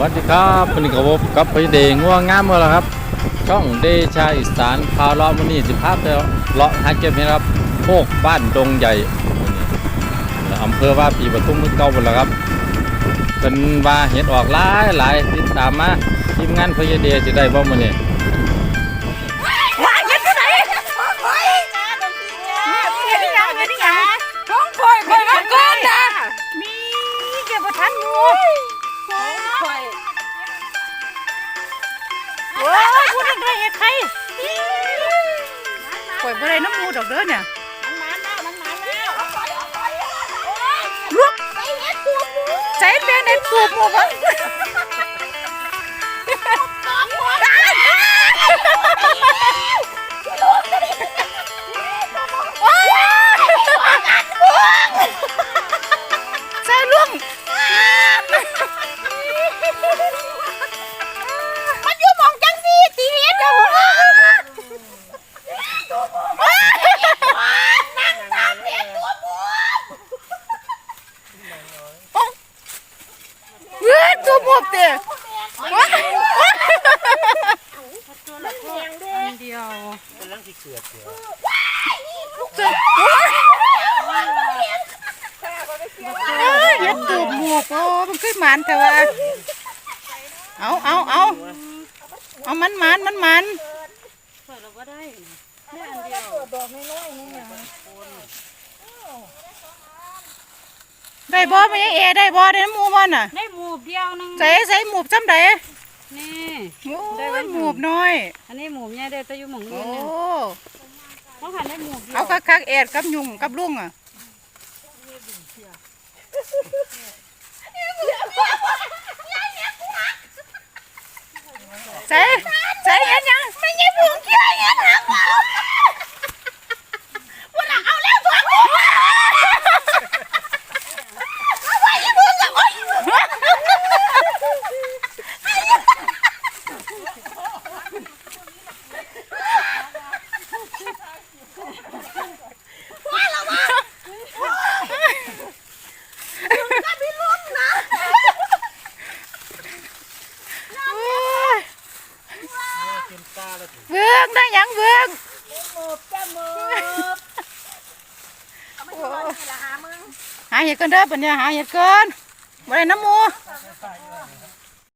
สวัสดีครับวันนี้ก็พบกับพี่เดงง่วงงามเมื่อแล้วครับ ช่องเดชาอิสานพาวเลาะมันนี่สิภาพไปเลาะหาเก็บนี่ครับโคกบ้านดงใหญ่อำเภอว่าปีปทุมมือเก่าหมดแล้วครับเป็นว่าเห็ดออกหลายหลายติดตามมาทีมงานพี่เดจะได้บ่มื้อนี้ย อ้ยพูดได้เฮ็ดใครข่อยบ่ได้น้ำมูดอกเด้อเนี่ยลูกใจเป็นเด็ดสูบหมูบ่ใส่ ยตัวหมูเด้อันเดียวกำลังที่เกิดเดียวเอ้ยอย่าตูบหมวกโอ้มันขึ้นมันแต่ว่าเอาเอาเอาเอามันมันมันมันได้บ่ไม่ใช่เอได้บ่ได้น้ำหมูบ่น่ะได้หมูเดี ยวหนึงใส่ใส่หมูจำได้นี่ โอ้ยหมูน้อย อันนี้หมูเนี่ยได้แต่อยู่หมองโอ้อื่นเนี่ยต้องหันได้หมูเดียวเอาคักคักๆแอดกับยุงกับลุงอะใส่ใส่เห็นยังไม่ใช่ผงเกี่ยวเห็นหางหมาวันหลังเอาแล้วตัวกูเอาไว้ที่มึงกับโอ๊ยโอ้ย เต็มตาแล้วถึงเบื้องได้หยังเบื้องหาเห็ดกันเด้อปัญญาหาเห็ดกันบ่ได้น้ำหมู